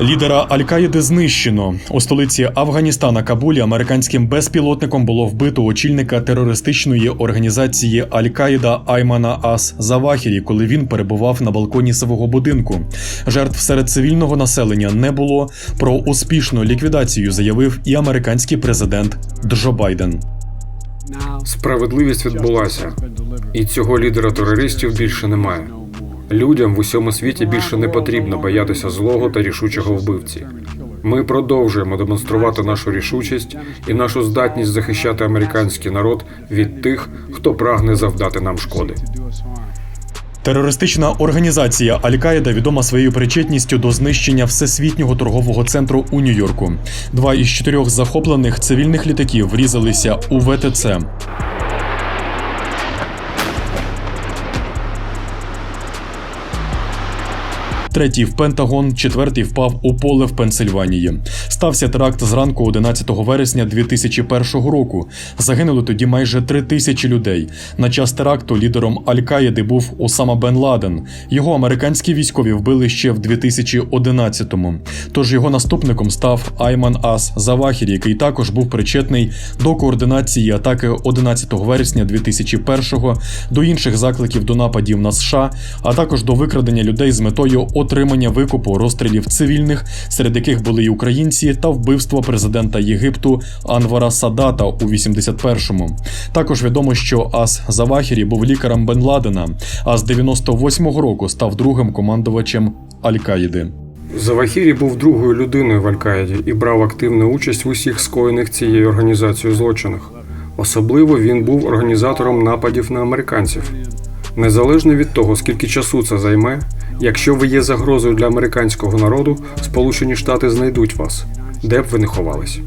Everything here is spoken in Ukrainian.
Лідера Аль-Каїди знищено у столиці Афганістана Кабулі. Американським безпілотником було вбито очільника терористичної організації Аль-Каїда Аймана Ас Завахірі, коли він перебував на балконі свого будинку. Жертв серед цивільного населення не було. Про успішну ліквідацію заявив і американський президент Джо Байден. Справедливість відбулася, і цього лідера терористів більше немає. Людям в усьому світі більше не потрібно боятися злого та рішучого вбивці. Ми продовжуємо демонструвати нашу рішучість і нашу здатність захищати американський народ від тих, хто прагне завдати нам шкоди. Терористична організація Аль-Каїда відома своєю причетністю до знищення всесвітнього торгового центру у Нью-Йорку. Два із чотирьох захоплених цивільних літаків врізалися у ВТЦ. Третій в Пентагон, четвертий впав у поле в Пенсильванії. Стався теракт зранку 11 вересня 2001 року. Загинули тоді майже три тисячі людей. На час теракту лідером Аль-Каїди був Осама Бен Ладен. Його американські військові вбили ще в 2011-му. Тож його наступником став Айман Ас Завахірі, який також був причетний до координації атаки 11 вересня 2001-го, до інших закликів до нападів на США, а також до викрадення людей з метою отримання викупу розстрілів цивільних, серед яких були й українці, та вбивство президента Єгипту Анвара Садата у 81-му. Також відомо, що Ас Завахірі був лікарем Бен Ладена, а з 98-го року став другим командувачем Аль-Каїди. Завахірі був другою людиною в Аль-Каїді і брав активну участь в усіх скоєних цією організацією злочинах. Особливо він був організатором нападів на американців. Незалежно від того, скільки часу це займе, якщо ви є загрозою для американського народу, Сполучені Штати знайдуть вас, де б ви не ховались.